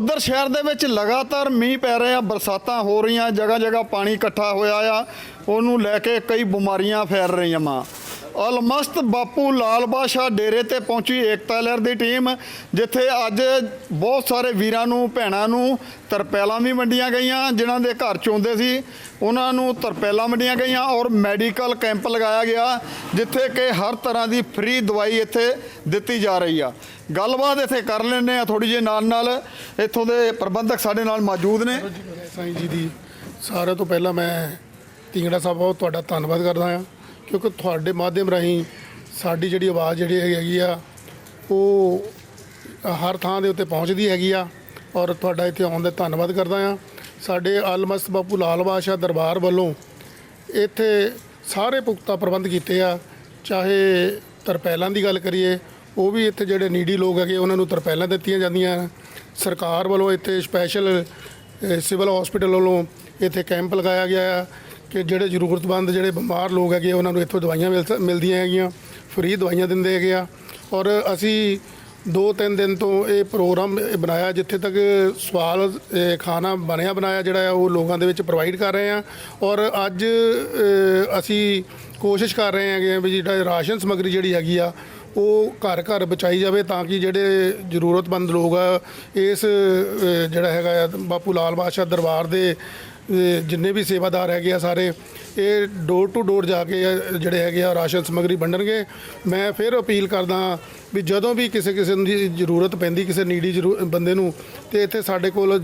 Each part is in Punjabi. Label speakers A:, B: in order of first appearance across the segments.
A: ਨਕੋਦਰ ਸ਼ਹਿਰ ਦੇ ਵਿੱਚ ਲਗਾਤਾਰ ਮੀਂਹ ਪੈ ਰਹੇ ਆ ਬਰਸਾਤਾਂ ਹੋ ਰਹੀਆਂ ਜਗ੍ਹਾ ਜਗ੍ਹਾ ਪਾਣੀ ਇਕੱਠਾ ਹੋਇਆ ਆ। ਉਹਨੂੰ ਲੈ ਕੇ ਕਈ ਬਿਮਾਰੀਆਂ ਫੈਲ ਰਹੀਆਂ ਮਾਂ। ਅਲਮਸਤ ਬਾਪੂ ਲਾਲ ਬਾਦਸ਼ਾਹ ਡੇਰੇ ਤੇ ਪਹੁੰਚੀ ਏਕਤਾ ਲਹਿਰ ਦੀ ਟੀਮ, ਜਿੱਥੇ ਅੱਜ ਬਹੁਤ ਸਾਰੇ ਵੀਰਾਂ ਨੂੰ, ਭੈਣਾਂ ਨੂੰ ਤਰਪੈਲਾਂ ਵੀ ਵੰਡੀਆਂ ਗਈਆਂ, ਜਿਨ੍ਹਾਂ ਦੇ ਘਰ ਚੋਂਦੇ ਸੀ। ਉਹਨਾਂ ਨੂੰ ਤਰਪੈਲਾਂ ਵੰਡੀਆਂ ਗਈਆਂ ਔਰ ਮੈਡੀਕਲ ਕੈਂਪ ਲਗਾਇਆ ਗਿਆ, ਜਿੱਥੇ ਕਿ ਹਰ ਤਰ੍ਹਾਂ ਦੀ ਫ੍ਰੀ ਦਵਾਈ ਇੱਥੇ ਦਿੱਤੀ ਜਾ ਰਹੀ ਆ। ਗੱਲਬਾਤ ਇੱਥੇ ਕਰ ਲੈਂਦੇ ਆ ਥੋੜੀ ਜਿਹੀ ਨਾਲ ਨਾਲ। ਇੱਥੋਂ ਦੇ ਪ੍ਰਬੰਧਕ ਸਾਡੇ ਨਾਲ ਮੌਜੂਦ ਨੇ।
B: ਸਾਈਂ ਜੀ ਦੀ, ਸਾਰਿਆਂ ਤੋਂ ਪਹਿਲਾਂ ਮੈਂ ਤਿੰਗੜਾ ਸਾਹਿਬ ਬਹੁਤ ਤੁਹਾਡਾ ਧੰਨਵਾਦ ਕਰਦਾ ਹਾਂ। ਕਿਉਂਕਿ ਤੁਹਾਡੇ ਮਾਧਿਅਮ ਰਾਹੀਂ ਸਾਡੀ ਜਿਹੜੀ ਆਵਾਜ਼ ਜਿਹੜੀ ਹੈਗੀ ਆ, ਉਹ ਹਰ ਥਾਂ ਦੇ ਉੱਤੇ ਪਹੁੰਚਦੀ ਹੈਗੀ ਆ ਔਰ ਤੁਹਾਡਾ ਇੱਥੇ ਆਉਣ ਦਾ ਧੰਨਵਾਦ ਕਰਦਾ ਹਾਂ। ਸਾਡੇ ਆਲਮਸਤ ਬਾਪੂ ਲਾਲ ਬਾਦਸ਼ਾਹ ਦਰਬਾਰ ਵੱਲੋਂ ਇੱਥੇ ਸਾਰੇ ਪੁਖਤਾ ਪ੍ਰਬੰਧ ਕੀਤੇ ਆ, ਚਾਹੇ ਤਰਪੈਲਾਂ ਦੀ ਗੱਲ ਕਰੀਏ, ਉਹ ਵੀ ਇੱਥੇ ਜਿਹੜੇ ਨੀਡੀ ਲੋਕ ਹੈਗੇ, ਉਹਨਾਂ ਨੂੰ ਤਰਪੈਲਾਂ ਦਿੱਤੀਆਂ ਜਾਂਦੀਆਂ ਸਰਕਾਰ ਵੱਲੋਂ ਇੱਥੇ ਸਪੈਸ਼ਲ ਸਿਵਲ ਹਸਪੀਟਲ ਵੱਲੋਂ ਇੱਥੇ ਕੈਂਪ ਲਗਾਇਆ ਗਿਆ ਆ। ਕਿ ਜਿਹੜੇ ਜ਼ਰੂਰਤਮੰਦ ਜਿਹੜੇ ਬਿਮਾਰ ਲੋਕ ਹੈਗੇ ਉਹਨਾਂ ਨੂੰ ਇੱਥੋਂ ਦਵਾਈਆਂ ਮਿਲ ਮਿਲਦੀਆਂ ਹੈਗੀਆਂ, ਫ੍ਰੀ ਦਵਾਈਆਂ ਦਿੰਦੇ ਹੈਗੇ ਆ। ਔਰ ਅਸੀਂ ਦੋ ਤਿੰਨ ਦਿਨ ਤੋਂ ਇਹ ਪ੍ਰੋਗਰਾਮ ਬਣਾਇਆ, ਜਿੱਥੇ ਤੱਕ ਸਵਾਲ ਖਾਣਾ ਬਣਿਆ ਬਣਾਇਆ ਜਿਹੜਾ ਆ, ਉਹ ਲੋਕਾਂ ਦੇ ਵਿੱਚ ਪ੍ਰੋਵਾਈਡ ਕਰ ਰਹੇ ਆ। ਔਰ ਅੱਜ ਅਸੀਂ ਕੋਸ਼ਿਸ਼ ਕਰ ਰਹੇ ਹੈਗੇ ਆ ਵੀ ਜਿਹੜਾ ਰਾਸ਼ਨ ਸਮੱਗਰੀ ਜਿਹੜੀ ਹੈਗੀ ਆ, ਉਹ ਘਰ ਘਰ ਬਚਾਈ ਜਾਵੇ ਤਾਂ ਕਿ ਜਿਹੜੇ ਜ਼ਰੂਰਤਮੰਦ ਲੋਕ ਆ, ਇਸ ਜਿਹੜਾ ਹੈਗਾ ਆ, ਬਾਪੂ ਲਾਲ ਬਾਦਸ਼ਾਹ ਦਰਬਾਰ ਦੇ ਅ, ਜਿੰਨੇ ਵੀ ਸੇਵਾਦਾਰ ਹੈਗੇ ਆ ਸਾਰੇ ਇਹ ਡੋਰ ਟੂ ਡੋਰ ਜਾ ਕੇ ਜਿਹੜੇ ਹੈਗੇ ਆ ਰਾਸ਼ਨ ਸਮੱਗਰੀ ਵੰਡਣਗੇ। ਮੈਂ ਫਿਰ ਅਪੀਲ ਕਰਦਾ ਵੀ ਜਦੋਂ ਵੀ ਕਿਸੇ ਕਿਸੇ ਦੀ ਜ਼ਰੂਰਤ ਪੈਂਦੀ ਕਿਸੇ ਨੀਡੀ ਜ਼ਰੂ- ਬੰਦੇ ਨੂੰ ਤੇ ਇੱਥੇ ਸਾਡੇ ਕੋਲ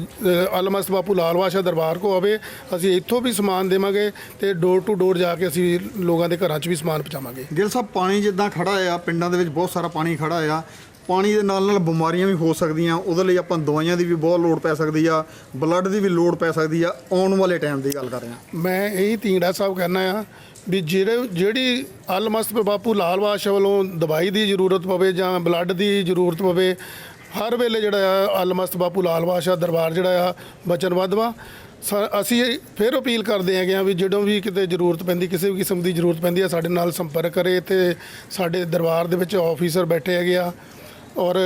B: ਅਲਮਸ ਬਾਪੂ ਲਾਲ ਬਾਦਸ਼ਾਹ ਦਰਬਾਰ ਕੋ ਆਵੇ ਅਸੀਂ ਇੱਥੋਂ ਵੀ ਸਮਾਨ ਦੇਵਾਂਗੇ ਤੇ ਡੋਰ ਟੂ ਡੋਰ ਜਾ ਕੇ ਅਸੀਂ ਲੋਕਾਂ ਦੇ ਘਰਾਂ 'ਚ ਵੀ ਸਮਾਨ ਪਹੁੰਚਾਵਾਂਗੇ।
A: ਗਿਲ ਸਾਹਿਬ ਪਾਣੀ ਜਿੱਦਾਂ ਖੜਾ ਆ ਪਿੰਡਾਂ ਦੇ ਵਿੱਚ ਬਹੁਤ ਸਾਰਾ ਪਾਣੀ ਖੜਾ ਆ ਪਾਣੀ ਦੇ ਨਾਲ ਨਾਲ ਬਿਮਾਰੀਆਂ ਵੀ ਹੋ ਸਕਦੀਆਂ, ਉਹਦੇ ਲਈ ਆਪਾਂ ਦਵਾਈਆਂ ਦੀ ਵੀ ਬਹੁਤ ਲੋੜ ਪੈ ਸਕਦੀ ਆ ਬਲੱਡ ਦੀ ਵੀ ਲੋੜ ਪੈ ਸਕਦੀ ਆ, ਆਉਣ ਵਾਲੇ ਟਾਈਮ ਦੀ ਗੱਲ ਕਰ ਰਹੇ ਹਾਂ।
B: ਮੈਂ ਇਹੀ ਤੀਂਗੜਾ ਸਾਹਿਬ ਕਹਿਣਾ ਆ ਵੀ ਜਿਹੜੇ, ਜਿਹੜੀ ਅਲਮਸਤ ਬਾਪੂ ਲਾਲ ਬਾਦਸ਼ਾਹ ਵੱਲੋਂ ਦਵਾਈ ਦੀ ਜ਼ਰੂਰਤ ਪਵੇ ਜਾਂ ਬਲੱਡ ਦੀ ਜ਼ਰੂਰਤ ਪਵੇ, ਹਰ ਵੇਲੇ ਜਿਹੜਾ ਆ ਅਲਮਸਤ ਬਾਪੂ ਲਾਲ ਬਾਦਸ਼ਾਹ ਦਰਬਾਰ ਜਿਹੜਾ ਆ ਬਚਨਬੱਧ ਵਾ ਸ- ਅਸੀਂ ਫਿਰ ਅਪੀਲ ਕਰਦੇ ਹੈਗੇ ਆ ਵੀ ਜਦੋਂ ਵੀ ਕਿਤੇ ਜ਼ਰੂਰਤ ਪੈਂਦੀ, ਕਿਸੇ ਵੀ ਕਿਸਮ ਦੀ ਜ਼ਰੂਰਤ ਪੈਂਦੀ ਆ, ਸਾਡੇ ਨਾਲ ਸੰਪਰਕ ਕਰੇ ਤੇ ਸਾਡੇ ਦਰਬਾਰ ਦੇ ਵਿੱਚ ਆਫੀਸਰ ਬੈਠੇ ਹੈਗੇ ਆ। ਔਰ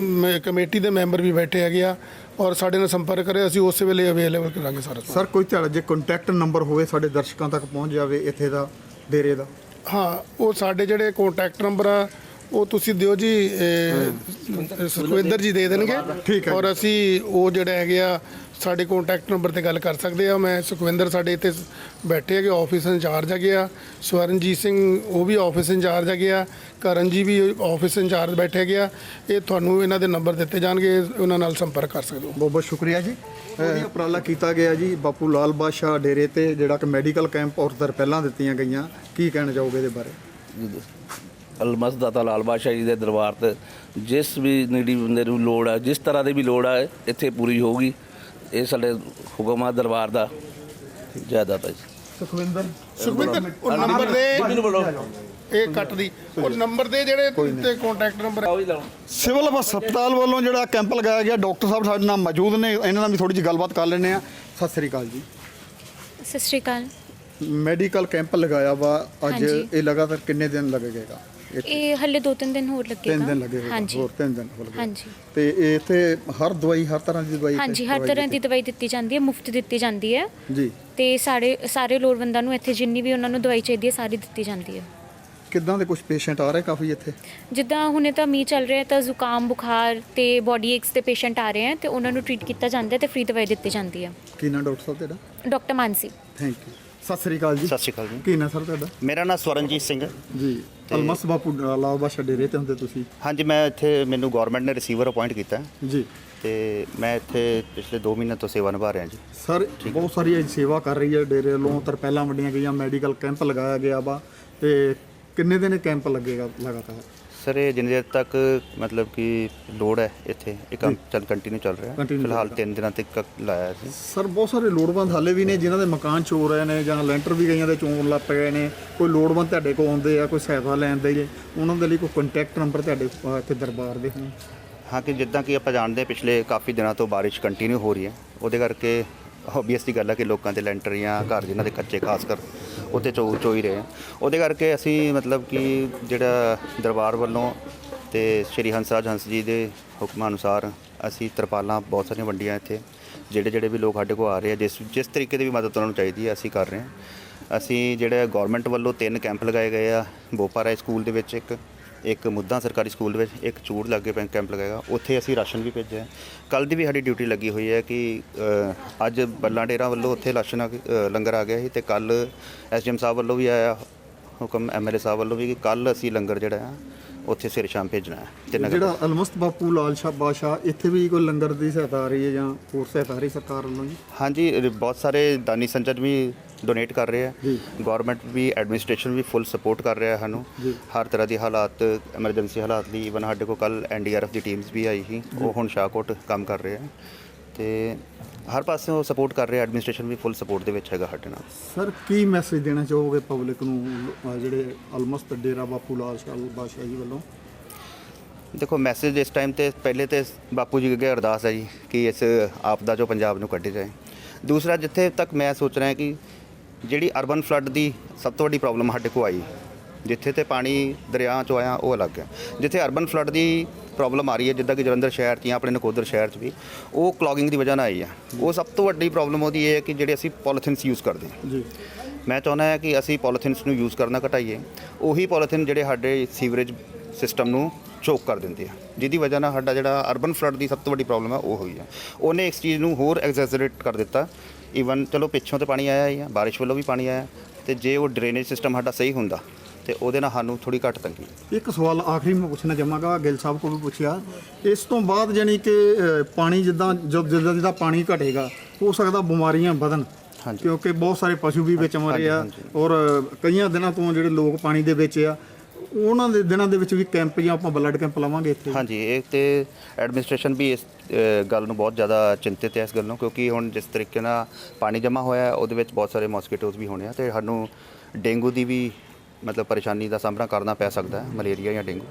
B: ਮ- ਕਮੇਟੀ ਦੇ ਮੈਂਬਰ ਵੀ ਬੈਠੇ ਹੈਗੇ ਆ ਔਰ ਸਾਡੇ ਨਾਲ ਸੰਪਰਕ ਕਰੇ ਅਸੀਂ ਉਸੇ ਵੇਲੇ ਅਵੇਲੇਬਲ ਕਰਾਂਗੇ ਸਾਰਾ।
A: ਸਰ ਕੋਈ ਤੁਹਾਡਾ ਜੇ ਕੰਟੈਕਟ ਨੰਬਰ ਹੋਵੇ ਸਾਡੇ ਦਰਸ਼ਕਾਂ ਤੱਕ ਪਹੁੰਚ ਜਾਵੇ ਇੱਥੇ ਦਾ ਡੇਰੇ ਦਾ।
B: ਹਾਂ ਉਹ ਸਾਡੇ ਜਿਹੜੇ ਕੰਟੈਕਟ ਨੰਬਰ ਆ ਉਹ ਤੁਸੀਂ ਦਿਓ ਜੀ ਸੁਖਵਿੰਦਰ ਜੀ ਦੇ ਦੇਣਗੇ।
A: ਠੀਕ ਹੈ
B: ਔਰ ਅਸੀਂ ਉਹ ਜਿਹੜੇ ਹੈਗੇ ਆ ਸਾਡੇ ਕੰਟੈਕਟ ਨੰਬਰ ਤੇ ਗੱਲ ਕਰ ਸਕਦੇ ਆ। ਮੈਂ ਸੁਖਵਿੰਦਰ ਸਾਡੇ ਇੱਥੇ ਬੈਠੇ ਹੈਗੇ ਆਫਿਸ ਇੰਚਾਰਜ ਹੈਗੇ ਆ। ਸਵਰਨਜੀਤ ਸਿੰਘ ਉਹ ਵੀ ਆਫਿਸ ਇੰਚਾਰਜ ਹੈਗੇ ਆ। ਕਰਨ ਜੀ ਵੀ ਆਫਿਸ ਇੰਚਾਰਜ ਬੈਠੇ ਹੈਗੇ ਆ। ਇਹ ਤੁਹਾਨੂੰ ਇਹਨਾਂ ਦੇ ਨੰਬਰ ਦਿੱਤੇ ਜਾਣਗੇ ਉਹਨਾਂ ਨਾਲ ਸੰਪਰਕ ਕਰ ਸਕਦੇ ਹੋ।
A: ਬਹੁਤ ਬਹੁਤ ਸ਼ੁਕਰੀਆ ਜੀ। ਇਹ ਉਪਰਾਲਾ ਕੀਤਾ ਗਿਆ ਜੀ ਬਾਪੂ ਲਾਲ ਬਾਦਸ਼ਾਹ ਡੇਰੇ ਤੇ ਜਿਹੜਾ ਕਿ ਮੈਡੀਕਲ ਕੈਂਪ ਔਰ ਪਹਿਲਾਂ ਦਿੱਤੀਆਂ ਗਈਆਂ। ਕੀ ਕਹਿਣਾ ਚਾਹੋਗੇ ਇਹਦੇ ਬਾਰੇ?
C: ਅਲਮਸ ਦਾਤਾ ਲਾਲ ਬਾਦਸ਼ਾਹ ਜੀ ਦੇ ਦਰਬਾਰ ਤੇ ਜਿਸ ਵੀ ਨੀਡੀ ਬੰਦੇ ਨੂੰ ਲੋੜ ਹੈ ਜਿਸ ਤਰ੍ਹਾਂ ਦੀ ਵੀ ਲੋੜ ਹੈ ਇੱਥੇ ਪੂਰੀ ਹੋਊਗੀ। ਇਹ ਸਾਡੇ ਹੁਕਮਾ ਦਰਬਾਰ ਦਾ ਜ਼ਿਆਦਾ ਜੀ।
A: ਸੁਖਵਿੰਦਰ
B: ਸੁਖਵਿੰਦਰ ਉਹ ਨੰਬਰ ਦੇ ਇਹ ਕੱਟ ਦੀ। ਉਹ ਨੰਬਰ ਦੇ ਜਿਹੜੇ ਤੇ ਕੰਟੈਕਟ ਨੰਬਰ
A: ਸਿਵਲ ਹਸਪਤਾਲ ਵੱਲੋਂ ਜਿਹੜਾ ਕੈਂਪ ਲਗਾਇਆ ਗਿਆ ਡਾਕਟਰ ਸਾਹਿਬ ਸਾਡੇ ਨਾਲ ਮੌਜੂਦ ਨੇ। ਇਹਨਾਂ ਨਾਲ ਵੀ ਥੋੜੀ ਜਿਹੀ ਗੱਲਬਾਤ ਕਰ ਲੈਂਦੇ ਆ ਸਤਿ ਸ੍ਰੀ ਅਕਾਲ ਜੀ।
D: ਸਤਿ ਸ਼੍ਰੀ ਅਕਾਲ।
A: ਮੈਡੀਕਲ ਕੈਂਪ ਲਗਾਇਆ ਵਾ। ਅੱਜ। ਇਹ ਲਗਾਤਾਰ ਕਿੰਨੇ ਦਿਨ ਲੱਗੇਗਾ? ਇਹ
D: ਹੱਲੇ ਦੋ ਤਿੰਨ ਦਿਨ ਹੋਰ ਲੱਗੇਗਾ।
A: ਤਿੰਨ ਦਿਨ ਲੱਗੇਗਾ।
D: ਹਾਂਜੀ।
A: ਹੋਰ ਤਿੰਨ ਦਿਨ ਹੋ ਲੱਗੇਗਾ।
D: ਹਾਂਜੀ।
A: ਤੇ ਇਹ ਇੱਥੇ ਹਰ ਦਵਾਈ ਹਰ ਤਰ੍ਹਾਂ ਦੀ ਦਵਾਈ
D: ਹਾਂਜੀ ਹਰ ਤਰ੍ਹਾਂ ਦੀ ਦਵਾਈ ਦਿੱਤੀ ਜਾਂਦੀ ਹੈ ਮੁਫਤ ਦਿੱਤੀ ਜਾਂਦੀ ਹੈ।
A: ਜੀ।
D: ਤੇ ਸਾਰੇ ਸਾਰੇ ਲੋੜਵੰਦਾਂ ਨੂੰ ਇੱਥੇ ਜਿੰਨੀ ਵੀ ਉਹਨਾਂ ਨੂੰ ਦਵਾਈ ਚਾਹੀਦੀ ਹੈ ਸਾਰੀ ਦਿੱਤੀ ਜਾਂਦੀ ਹੈ।
A: ਕਿੱਦਾਂ ਦੇ ਕੁਝ ਪੇਸ਼ੈਂਟ ਆ ਰਹੇ ਕਾਫੀ ਇੱਥੇ?
D: ਜਿੱਦਾਂ ਹੁਣੇ ਤਾਂ ਮੀਂਹ ਚੱਲ ਰਿਹਾ ਤਾਂ ਜ਼ੁਕਾਮ ਬੁਖਾਰ ਤੇ ਬੋਡੀ ਏਕਸ ਦੇ ਪੇਸ਼ੈਂਟ ਆ ਰਹੇ ਹੈ ਤੇ ਉਹਨਾਂ ਨੂੰ ਟ੍ਰੀਟ ਕੀਤਾ ਜਾਂਦਾ ਹੈ ਤੇ ਫ੍ਰੀ ਦਵਾਈ ਦਿੱਤੀ ਜਾਂਦੀ ਹੈ।
A: ਕੀ ਨਾਂ ਡਾਕਟਰ ਸਾਹਿਬ ਤੁਹਾਡਾ?
D: Doctor Mansi.
A: Thank you Sat Sri ਅਕਾਲ ਜੀ।
E: ਸਤਿ ਸ਼੍ਰੀ ਅਕਾਲ ਜੀ।
A: ਕੀ ਨਾਂ ਸਰ ਤੁਹਾਡਾ?
E: ਮੇਰਾ ਨਾਮ ਸਵਰਨਜੀਤ ਸਿੰਘ
A: ਜੀ। ਅਲਮਸ ਬਾਪੂ ਲਾਲ ਬਾਦਸ਼ਾਹ ਡੇਰੇ ਤੇ ਹੁੰਦੇ ਤੁਸੀਂ?
E: ਹਾਂਜੀ ਮੈਂ ਇੱਥੇ ਮੈਨੂੰ ਗਵਰਨਮੈਂਟ ਨੇ ਰਿਸੀਵਰ ਅਪਾਇੰਟ ਕੀਤਾ। ਹੈ
A: ਜੀ।
E: ਤੇ ਮੈਂ ਇੱਥੇ ਪਿਛਲੇ 2 ਮਹੀਨੇ ਤੋਂ ਸੇਵਾ ਨਿਭਾ ਰਿਹਾ ਜੀ।
A: ਸਰ ਬਹੁਤ ਸਾਰੀ ਇਹ ਸੇਵਾ ਕਰ ਰਹੀ ਹੈ ਡੇਰੇ ਵੱਲੋਂ। ਤਰਪੈਲਾਂ ਵੰਡੀਆਂ ਗਈਆਂ ਮੈਡੀਕਲ ਕੈਂਪ ਲਗਾਇਆ ਗਿਆ ਵਾ। ਤੇ ਕਿੰਨੇ ਦਿਨ ਇਹ ਕੈਂਪ ਲੱਗੇਗਾ ਲਗਾਤਾਰ?
E: ਸਰ ਇਹ ਜਿੰਨੇ ਦੇਰ ਤੱਕ ਮਤਲਬ ਕਿ ਲੋਡ ਹੈ ਇੱਥੇ ਇਹ ਕੰਮ ਚੱਲ ਕੰਟੀਨਿਊ ਚੱਲ ਰਿਹਾ। ਹੈ
A: Continue
E: ਫਿਲਹਾਲ
A: ਚੱਲ
E: 3 ਦਿਨਾਂ ਤੱਕ ਲਾਇਆ ਸੀ
A: ਸਰ ਬਹੁਤ ਸਾਰੇ ਲੋੜਵੰਦ ਹਾਲੇ ਵੀ ਨੇ ਜਿਨ੍ਹਾਂ ਦੇ ਮਕਾਨ ਚੋ ਰਹੇ ਨੇ ਜਾਂ ਲੈਂਟਰ ਵੀ ਗਈਆਂ ਦੇ ਚੋਣ ਲੱਗ ਪਏ ਨੇ। ਕੋਈ ਲੋੜਵੰਦ ਤੁਹਾਡੇ ਕੋਲ ਆਉਂਦੇ ਆ ਕੋਈ ਸਹਾਇਤਾ ਲੈਣ ਦੇ ਜੇ ਉਹਨਾਂ ਦੇ ਲਈ ਕੋਈ ਕੰਟੈਕਟ ਨੰਬਰ ਤੁਹਾਡੇ ਅਹ, ਇੱਥੇ ਦਰਬਾਰ ਦੇ ਹੋਣ
E: ਹਾਂ ਕਿ ਜਿੱਦਾਂ ਕਿ ਆਪਾਂ ਜਾਣਦੇ ਹਾਂ ਪਿਛਲੇ ਕਾਫੀ ਦਿਨਾਂ ਤੋਂ ਬਾਰਿਸ਼ ਕੰਟੀਨਿਊ ਹੋ ਰਹੀ ਹੈ। ਉਹਦੇ ਕਰਕੇ ਓਬਵੀਅਸਲੀ ਗੱਲ ਹੈ ਕਿ ਲੋਕਾਂ ਦੇ ਲੈਂਟਰ ਜਾਂ ਘਰ ਜਿਨ੍ਹਾਂ ਦੇ ਕੱਚੇ ਖਾਸ ਕਰ ਉੱਥੇ ਚੋ ਚੋ ਹੀ ਰਹੇ ਆ ਉਹਦੇ ਕਰਕੇ ਅਸੀਂ ਮਤਲਬ ਕਿ ਜਿਹੜਾ ਦਰਬਾਰ ਵੱਲੋਂ ਤੇ ਸ਼੍ਰੀ ਹੰਸਰਾਜ ਹੰਸ ਜੀ ਦੇ ਹੁਕਮਾਂ ਅਨੁਸਾਰ ਅਸੀਂ ਤਰਪਾਲਾਂ ਬਹੁਤ ਸਾਰੀਆਂ ਵੰਡੀਆਂ ਇੱਥੇ। ਜਿਹੜੇ ਜਿਹੜੇ ਵੀ ਲੋਕ ਸਾਡੇ ਕੋਲ ਆ ਰਹੇ ਆ, ਜਿਸ ਜਿਸ ਤਰੀਕੇ ਦੀ ਵੀ ਮਦਦ ਉਹਨਾਂ ਨੂੰ ਚਾਹੀਦੀ ਹੈ ਅਸੀਂ ਕਰ ਰਹੇ ਹਾਂ। ਅਸੀਂ ਜਿਹੜਾ ਗਵਰਨਮੈਂਟ ਵੱਲੋਂ ਤਿੰਨ ਕੈਂਪ ਲਗਾਏ ਗਏ ਆ ਬੋਪਾਰਾ ਸਕੂਲ ਦੇ ਵਿੱਚ ਇੱਕ ਇੱਕ ਮੁੱਦਾ ਸਰਕਾਰੀ ਸਕੂਲ ਦੇ ਵਿੱਚ ਇੱਕ ਚੂੜ ਲਾਗੇ ਪੈ ਕੈਂਪ ਲਗਾਏਗਾ। ਉੱਥੇ ਅਸੀਂ ਰਾਸ਼ਨ ਵੀ ਭੇਜਿਆ ਕੱਲ ਦੀ ਵੀ ਸਾਡੀ ਡਿਊਟੀ ਲੱਗੀ ਹੋਈ ਹੈ ਕਿ ਅੱਜ ਬੱਲਾਂ ਡੇਰਾ ਵੱਲੋਂ ਉੱਥੇ ਰਾਸ਼ਨ ਲੰਗਰ ਆ ਗਿਆ ਸੀ ਤੇ ਕੱਲ ਐਸਡੀਐਮ ਸਾਹਿਬ ਵੱਲੋਂ ਵੀ ਆਇਆ ਹੁਕਮ ਐਮਐਲਏ ਸਾਹਿਬ ਵੱਲੋਂ ਵੀ ਕਿ ਕੱਲ ਅਸੀਂ ਲੰਗਰ ਜਿਹੜਾ ਆ ਉੱਥੇ ਸਵੇਰੇ ਸ਼ਾਮ ਭੇਜਣਾ ਹੈ। ਤੇ
A: ਜਿਹੜਾ ਅਲਮਸਤ ਬਾਪੂ ਲਾਲ ਸ਼ਾਹ ਬਾਦਸ਼ਾਹ ਇੱਥੇ ਵੀ ਕੋਈ ਲੰਗਰ ਦੀ ਸਹਾਇਤਾ ਆ ਰਹੀ ਹੈ ਜਾਂ ਹੋਰ ਸਹਾਇਤਾ ਆ ਰਹੀ ਸਰਕਾਰ ਵੱਲੋਂ ਜੀ?
E: ਹਾਂਜੀ ਬਹੁਤ ਸਾਰੇ ਦਾਨੀ ਸੰਚਤ ਵੀ ਡੋਨੇਟ ਕਰ ਰਹੇ ਆ। ਗਵਰਨਮੈਂਟ ਵੀ ਐਡਮਿਨਿਸਟ੍ਰੇਸ਼ਨ ਵੀ ਫੁੱਲ ਸਪੋਰਟ ਕਰ ਰਿਹਾ ਸਾਨੂੰ। ਹਰ ਤਰ੍ਹਾਂ ਦੀ ਹਾਲਾਤ ਐਮਰਜੈਂਸੀ ਹਾਲਾਤ ਲਈ ਇਵਨ ਸਾਡੇ ਕੋਲ ਕੱਲ ਐਨਡੀਆਰਐਫ ਦੀ ਟੀਮਸ ਵੀ ਆਈ ਸੀ। ਉਹ ਹੁਣ ਸ਼ਾਹਕੋਟ ਕੰਮ ਕਰ ਰਹੇ ਆ। ਤੇ ਹਰ ਪਾਸਿਓਂ ਸਪੋਰਟ ਕਰ ਰਿਹਾ ਐਡਮਿਨਿਸਟ੍ਰੇਸ਼ਨ ਵੀ ਫੁੱਲ ਸਪੋਰਟ ਦੇ ਵਿੱਚ ਹੈਗਾ ਸਾਡੇ ਨਾਲ।
A: ਸਰ ਕੀ ਮੈਸੇਜ ਦੇਣਾ ਚਾਹੋਗੇ ਪਬਲਿਕ ਨੂੰ ਜਿਹੜੇ ਅਲਮਸਤ ਡੇਰਾ ਬਾਪੂ ਲਾਲ ਸ਼ਾਹ ਬਾਦਸ਼ਾਹ ਜੀ ਵੱਲੋਂ?
E: ਦੇਖੋ ਮੈਸੇਜ ਇਸ ਟਾਈਮ ਤੇ ਪਹਿਲੇ ਤੇ ਬਾਪੂ ਜੀ ਅੱਗੇ ਅਰਦਾਸ ਹੈ ਜੀ ਕਿ ਇਸ ਆਪਦਾ ਜੋ ਪੰਜਾਬ ਨੂੰ ਕੱਢੀ ਜਾਏ। ਦੂਸਰਾ ਜਿੱਥੇ ਤੱਕ ਮੈਂ ਸੋਚ ਰਿਹਾ ਕਿ ਜਿਹੜੀ ਅਰਬਨ ਫਲੱਡ ਦੀ ਸਭ ਤੋਂ ਵੱਡੀ ਪ੍ਰੋਬਲਮ ਸਾਡੇ ਕੋਲ ਆਈ ਜਿੱਥੇ ਤੇ ਪਾਣੀ ਦਰਿਆ ਚੋਂ ਆਇਆ ਉਹ ਅਲੱਗ ਹੈ। ਜਿੱਥੇ ਅਰਬਨ ਫਲੱਡ ਦੀ ਪ੍ਰੋਬਲਮ ਆ ਰਹੀ ਹੈ ਜਿੱਦਾਂ ਕਿ ਜਲੰਧਰ ਸ਼ਹਿਰ 'ਚ ਜਾਂ ਆਪਣੇ ਨਕੋਦਰ ਸ਼ਹਿਰ 'ਚ ਵੀ ਉਹ ਕਲੌਗਿੰਗ ਦੀ ਵਜ੍ਹਾ ਨਾਲ ਆਈ ਹੈ। ਉਹ ਸਭ ਤੋਂ ਵੱਡੀ ਪ੍ਰੋਬਲਮ ਉਹਦੀ ਇਹ ਹੈ ਕਿ ਜਿਹੜੇ ਅਸੀਂ ਪੋਲੀਥਿਨਸ ਯੂਜ਼ ਕਰਦੇ ਹਾਂ।
A: ਜੀ।
E: ਮੈਂ ਚਾਹੁੰਦਾ ਹਾਂ ਕਿ ਅਸੀਂ ਪੋਲੀਥਿਨਸ ਨੂੰ ਯੂਜ਼ ਕਰਨਾ ਘਟਾਈਏ ਉਹੀ ਪੋਲੀਥਿਨ ਜਿਹੜੇ ਸਾਡੇ ਸੀਵਰੇਜ ਸਿਸਟਮ ਨੂੰ ਚੋਕ ਕਰ ਦਿੰਦੇ ਆ। ਜਿਹਦੀ ਵਜ੍ਹਾ ਨਾਲ ਸਾਡਾ ਜਿਹੜਾ ਅਰਬਨ ਫਲੱਡ ਦੀ ਸਭ ਤੋਂ ਵੱਡੀ ਪ੍ਰੋਬਲਮ ਹੈ ਉਹ ਹੋਈ ਹੈ। ਉਹਨੇ ਇਸ ਚੀਜ਼ ਨੂੰ ਹੋਰ ਐਗਜ਼ੈਜਰੇਟ ਕਰ ਦਿੱਤਾ। ਈਵਨ ਚਲੋ ਪਿੱਛੋਂ ਤੇ ਪਾਣੀ ਆਇਆ ਹੀ ਆ ਬਾਰਿਸ਼ ਵੱਲੋਂ ਵੀ ਪਾਣੀ ਆਇਆ ਤੇ ਜੇ ਉਹ ਡਰੇਨੇਜ ਸਿਸਟਮ ਸਾਡਾ ਸਹੀ ਹੁੰਦਾ ਤੇ ਉਹਦੇ ਨਾਲ ਸਾਨੂੰ ਥੋੜੀ ਘੱਟ ਤੰਗੀ
A: ਇੱਕ ਸਵਾਲ ਆਖਰੀ ਮੈਂ ਪੁੱਛਣਾ ਚਾਹਾਂਗਾ ਗਿੱਲ ਸਾਹਿਬ ਕੋਲ ਵੀ ਪੁੱਛਿਆ ਇਸ ਤੋਂ ਬਾਅਦ ਜਾਨੀ ਕਿ ਪਾਣੀ ਜਿੱਦਾਂ ਜਦ ਜਿੱਦਾਂ ਜਿੱਦਾਂ ਪਾਣੀ ਘਟੇਗਾ ਹੋ ਸਕਦਾ ਬਿਮਾਰੀਆਂ ਵਧਣ
E: ਹਾਂਜੀ।
A: ਕਿਉਂਕਿ ਬਹੁਤ ਸਾਰੇ ਪਸ਼ੂ ਵੀ ਵਿੱਚ ਮਰੇ ਆ
E: ਹਾਂਜੀ,
A: ਔਰ ਕਈਆਂ ਦਿਨਾਂ ਤੋਂ ਜਿਹੜੇ ਲੋਕ ਪਾਣੀ ਦੇ ਵਿੱਚ ਆ ਉਹਨਾਂ ਦੇ ਦਿਨਾਂ ਦੇ ਵਿੱਚ ਵੀ ਕੈਂਪ ਜਾਂ ਆਪਾਂ ਬਲੱਡ ਕੈਂਪ ਲਾਵਾਂਗੇ ਇੱਥੇ?
E: ਹਾਂਜੀ ਇਹ ਤੇ ਐਡਮਿਨਿਸਟ੍ਰੇਸ਼ਨ ਵੀ ਇਸ ਅ, ਗੱਲ ਨੂੰ ਬਹੁਤ ਜ਼ਿਆਦਾ ਚਿੰਤਿਤ ਹੈ ਇਸ ਗੱਲ ਨੂੰ ਕਿਉਂਕਿ ਹੁਣ ਜਿਸ ਤਰੀਕੇ ਨਾਲ ਪਾਣੀ ਜਮ੍ਹਾਂ ਹੋਇਆ ਹੈ, ਉਹਦੇ ਵਿੱਚ ਬਹੁਤ ਸਾਰੇ ਮੋਸਕੀਟੋਜ਼ ਵੀ ਹੋਣੇ ਆ ਤੇ ਸਾਨੂੰ ਡੇਂਗੂ ਦੀ ਵੀ ਮਤਲਬ ਪਰੇਸ਼ਾਨੀ ਦਾ ਸਾਹਮਣਾ ਕਰਨਾ ਪੈ ਸਕਦਾ ਹੈ ਮਲੇਰੀਆ ਜਾਂ ਡੇਂਗੂ।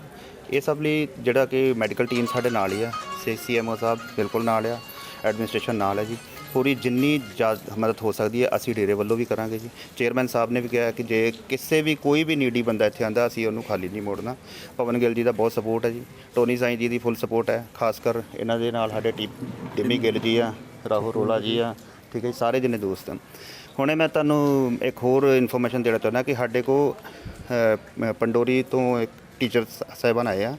E: ਇਹ ਸਭ ਲਈ ਜਿਹੜਾ ਕਿ ਮੈਡੀਕਲ ਟੀਮ ਸਾਡੇ ਨਾਲ ਹੀ ਆ ਸੀ ਸੀਐਮਓ ਸਾਹਿਬ ਬਿਲਕੁਲ ਨਾਲ ਆ ਐਡਮਿਨਿਸਟ੍ਰੇਸ਼ਨ ਨਾਲ ਹੈ ਜੀ। ਪੂਰੀ ਜਿੰਨੀ ਜਾ- ਮਦਦ ਹੋ ਸਕਦੀ ਹੈ ਅਸੀਂ ਡੇਰੇ ਵੱਲੋਂ ਵੀ ਕਰਾਂਗੇ ਜੀ। ਚੇਅਰਮੈਨ ਸਾਹਿਬ ਨੇ ਵੀ ਕਿਹਾ ਕਿ ਜੇ ਕਿਸੇ ਵੀ ਕੋਈ ਵੀ ਨੀਡੀ ਬੰਦਾ ਇੱਥੇ ਆਂਦਾ ਅਸੀਂ ਉਹਨੂੰ ਖਾਲੀ ਨਹੀਂ ਮੋੜਨਾ। ਪਵਨ ਗਿੱਲ ਜੀ ਦਾ ਬਹੁਤ ਸਪੋਰਟ ਹੈ ਜੀ। ਟੋਨੀ ਸਾਈਂ ਜੀ ਦੀ ਫੁੱਲ ਸਪੋਰਟ ਹੈ। ਖਾਸ ਕਰ ਇਹਨਾਂ ਦੇ ਨਾਲ ਸਾਡੇ ਟੀ ਟਿਮੀ ਗਿੱਲ ਜੀ ਆ ਰਾਹੁਲ ਰੋਲਾ ਜੀ ਆ ਠੀਕ ਹੈ ਜੀ, ਸਾਰੇ ਜਿੰਨੇ ਦੋਸਤ ਹਨ। ਹੁਣੇ ਮੈਂ ਤੁਹਾਨੂੰ ਇੱਕ ਹੋਰ ਇਨਫੋਰਮੇਸ਼ਨ ਦੇਣਾ ਚਾਹੁੰਦਾ ਕਿ ਸਾਡੇ ਕੋ ਪੰਡੋਰੀ ਤੋਂ ਇੱਕ ਟੀਚਰ ਸਾਹਿਬਾਨ ਆਏ ਆ।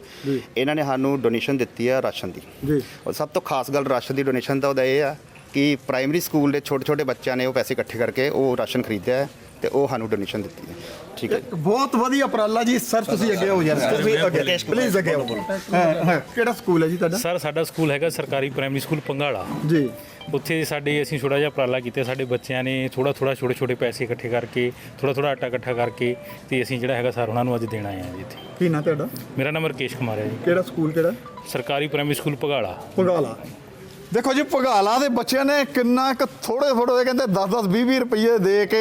E: ਇਹਨਾਂ ਨੇ ਸਾਨੂੰ ਡੋਨੇਸ਼ਨ ਦਿੱਤੀ ਆ ਰਾਸ਼ਨ ਦੀ।
A: ਜੀ।
E: ਸਭ ਤੋਂ ਖਾਸ ਗੱਲ ਰਾਸ਼ਨ ਦੀ ਡੋਨੇਸ਼ਨ ਦਾ ਉਹਦਾ ਇਹ ਆ ਕਿ ਪ੍ਰਾਇਮਰੀ ਸਕੂਲ ਦੇ ਛੋਟੇ ਛੋਟੇ ਬੱਚਿਆਂ ਨੇ ਉਹ ਪੈਸੇ ਇਕੱਠੇ ਕਰਕੇ ਉਹ ਰਾਸ਼ਨ ਖਰੀਦਿਆ ਹੈ ਤੇ ਉਹ ਸਾਨੂੰ ਡੋਨੇਸ਼ਨ ਦਿੱਤੀ ਹੈ। ਠੀਕ ਹੈ
A: ਬਹੁਤ ਵਧੀਆ ਉਪਰਾਲਾ ਜੀ। ਸਰ ਤੁਸੀਂ ਅੱਗੇ ਹੋ ਯਾਰ। ਤੁਸੀਂ ਅੱਗੇ ਪਲੀਜ਼ ਅੱਗੇ ਆਓ। ਹਾਂ ਹਾਂ। ਕਿਹੜਾ ਸਕੂਲ ਹੈ ਜੀ ਤੁਹਾਡਾ?
F: ਸਰ ਸਾਡਾ ਸਕੂਲ ਹੈਗਾ ਸਰਕਾਰੀ ਪ੍ਰਾਇਮਰੀ ਸਕੂਲ ਪੰਗਾਲਾ।
A: ਜੀ।
F: ਉੱਥੇ ਸਾਡੇ ਅਸੀਂ ਛੋਟਾ ਜਿਹਾ ਉਪਰਾਲਾ ਕੀਤਾ। ਸਾਡੇ ਬੱਚਿਆਂ ਨੇ ਥੋੜਾ ਥੋੜਾ ਛੋਟੇ ਛੋਟੇ ਪੈਸੇ ਇਕੱਠੇ ਕਰਕੇ ਥੋੜਾ ਥੋੜਾ ਆਟਾ ਇਕੱਠਾ ਕਰਕੇ ਤੇ ਅਸੀਂ ਜਿਹੜਾ ਹੈਗਾ ਸਰ ਉਹਨਾਂ ਨੂੰ ਅੱਜ ਦੇਣਾ ਹੈ ਜੀ ਇੱਥੇ।
A: ਕੀ ਨਾਂ ਤੁਹਾਡਾ?
F: ਮੇਰਾ ਨਾਮ ਰਕੇਸ਼ ਕੁਮਾਰ ਹੈ ਜੀ।
A: ਕਿਹੜਾ ਸਕੂਲ ਕਿਹੜਾ?
F: ਸਰਕਾਰੀ ਪ੍ਰਾਇਮਰੀ ਸਕੂਲ ਪਗਾਲਾ।
A: ਪਗਾਲਾ। ਦੇਖੋ ਜੀ ਪਗਾਲਾ ਦੇ ਬੱਚਿਆਂ ਨੇ ਕਿੰਨਾ ਕੁ ਥੋੜੇ ਥੋੜੇ ਕਹਿੰਦੇ 10 10 20 20 ਰੁਪਏ ਦੇ ਕੇ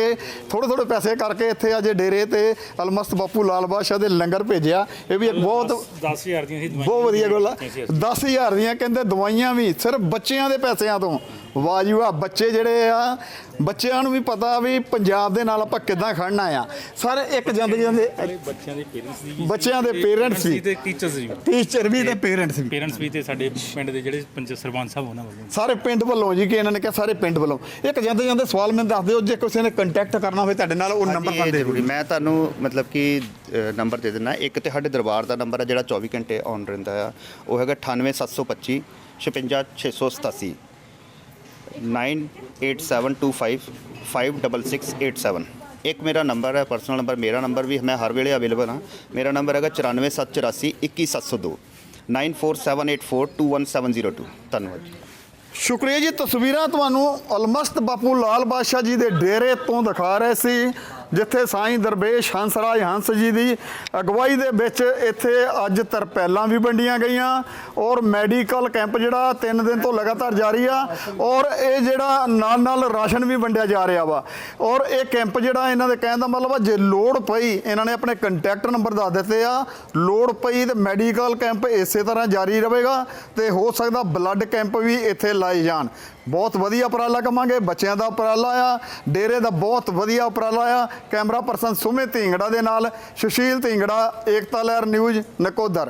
A: ਥੋੜੇ ਥੋੜੇ ਪੈਸੇ ਕਰਕੇ ਇੱਥੇ ਅਜੇ ਡੇਰੇ ਤੇ ਅਲਮਸਤ ਬਾਪੂ ਲਾਲ ਬਾਦਸ਼ਾਹ ਦੇ ਲੰਗਰ ਭੇਜਿਆ। ਇਹ ਵੀ ਇੱਕ ਬਹੁਤ
F: 10000 ਦੀਆਂ ਸੀ
A: ਬਹੁਤ ਵਧੀਆ ਗੱਲ ਆ। 10000 ਦੀਆਂ ਕਹਿੰਦੇ ਦਵਾਈਆਂ ਵੀ ਸਿਰਫ ਬੱਚਿਆਂ ਦੇ ਪੈਸਿਆਂ ਤੋਂ। ਵਾਹ ਜੀ ਵਾਹ ਬੱਚੇ ਜਿਹੜੇ ਆ ਬੱਚਿਆਂ ਨੂੰ ਵੀ ਪਤਾ ਵੀ ਪੰਜਾਬ ਦੇ ਨਾਲ ਆਪਾਂ ਕਿੱਦਾਂ ਖੜਨਾ ਆ। ਸਰ ਇੱਕ ਜਾਂਦੇ ਜਾਂਦੇ
F: ਬੱਚਿਆਂ ਦੇ ਪੇਰੈਂਟਸ ਦੀ
A: ਬੱਚਿਆਂ ਦੇ parents ਵੀ।
F: ਤੇ ਟੀਚਰਸ ਵੀ
A: ਟੀਚਰ ਵੀ ਤੇ ਪੇਰੈਂਟਸ ਵੀ।
F: ਪੇਰੈਂਟਸ ਵੀ ਤੇ ਸਾਡੇ ਪਿੰਡ ਦੇ ਜਿਹੜੇ ਪੰਚ ਸਰਪੰਚ ਸਾਹਿਬ ਉਹਨਾਂ ਵੱਲੋਂ।
A: ਸਾਰੇ ਪਿੰਡ ਵੱਲੋਂ ਜੀ ਕਿ ਇਹਨਾਂ ਨੇ ਕਿਹਾ ਸਾਰੇ ਪਿੰਡ ਵੱਲੋਂ। ਇੱਕ ਜਾਂਦੇ ਜਾਂਦੇ ਸਵਾਲ ਮੈਨੂੰ ਦੱਸ ਦਿਓ ਜੇ ਕਿਸੇ ਨੇ ਕੰਟੈਕਟ ਕਰਨਾ ਹੋਵੇ ਤੁਹਾਡੇ ਨਾਲ ਉਹ ਨੰਬਰ ਤਾਂ
E: ਇਹ
A: ਦੇ
E: ਜ਼ਰੂਰੀ। ਮੈਂ ਤੁਹਾਨੂੰ ਮਤਲਬ ਕਿ ਨੰਬਰ ਦੇ ਦਿੰਦਾ। ਇੱਕ ਤੇ ਸਾਡੇ ਦਰਬਾਰ ਦਾ ਨੰਬਰ ਹੈ ਜਿਹੜਾ 24 ਘੰਟੇ ਔਨ ਰਹਿੰਦਾ ਆ। ਉਹ ਹੈਗਾ 98725 56687 9872556687 ਇੱਕ ਮੇਰਾ ਨੰਬਰ ਹੈ ਪਰਸਨਲ ਨੰਬਰ ਮੇਰਾ ਨੰਬਰ ਵੀ ਮੈਂ ਹਰ ਵੇਲੇ ਅਵੇਲੇਬਲ ਹਾਂ ਮੇਰਾ ਨੰਬਰ ਹੈਗਾ 94784 21702 9478421702 ਧੰਨਵਾਦ ਜੀ
A: ਸ਼ੁਕਰੀਆ ਜੀ ਤਸਵੀਰਾਂ ਤੁਹਾਨੂੰ ਅਲਮਸਤ ਬਾਪੂ ਲਾਲ ਬਾਦਸ਼ਾਹ ਜੀ ਦੇ ਡੇਰੇ ਤੋਂ ਦਿਖਾ ਰਹੇ ਸੀ ਜਿੱਥੇ ਸਾਈਂ ਦਰਵੇਸ਼ ਹੰਸਰਾਜ ਹੰਸ ਜੀ ਦੀ ਅਗਵਾਈ ਦੇ ਵਿੱਚ ਇੱਥੇ ਅੱਜ ਤਰਪੈਲਾਂ ਵੀ ਵੰਡੀਆਂ ਗਈਆਂ ਔਰ ਮੈਡੀਕਲ ਕੈਂਪ ਜਿਹੜਾ 3 ਦਿਨ ਤੋਂ ਲਗਾਤਾਰ ਜਾਰੀ ਆ ਔਰ ਇਹ ਜਿਹੜਾ ਨਾਲ ਨਾਲ ਰਾਸ਼ਨ ਵੀ ਵੰਡਿਆ ਜਾ ਰਿਹਾ ਵਾ ਔਰ ਇਹ ਕੈਂਪ ਜਿਹੜਾ ਇਹਨਾਂ ਦੇ ਕਹਿਣ ਦਾ ਮਤਲਬ ਆ, ਜੇ ਲੋੜ ਪਈ, ਇਹਨਾਂ ਨੇ ਆਪਣੇ ਕੰਟੈਕਟ ਨੰਬਰ ਦੱਸ ਦਿੱਤੇ ਆ, ਲੋੜ ਪਈ ਤੇ ਮੈਡੀਕਲ ਕੈਂਪ ਇਸੇ ਤਰ੍ਹਾਂ ਜਾਰੀ ਰਹੇਗਾ ਤੇ ਹੋ ਸਕਦਾ ਬਲੱਡ ਕੈਂਪ ਵੀ ਇੱਥੇ ਲਾਏ ਜਾਣ। ਬਹੁਤ ਵਧੀਆ ਉਪਰਾਲਾ ਕਮਾਂਗੇ, ਬੱਚਿਆਂ ਦਾ ਉਪਰਾਲਾ ਆ, ਡੇਰੇ ਦਾ ਬਹੁਤ ਵਧੀਆ ਉਪਰਾਲਾ ਆ, ਕੈਮਰਾ ਪਰਸਨ ਸੁਮਿਤ ਢਿੰਗੜਾ ਦੇ ਨਾਲ, ਸੁਸ਼ੀਲ ਢਿੰਗੜਾ, ਏਕਤਾ ਲਹਿਰ ਨਿਊਜ਼, ਨਕੋਦਰ।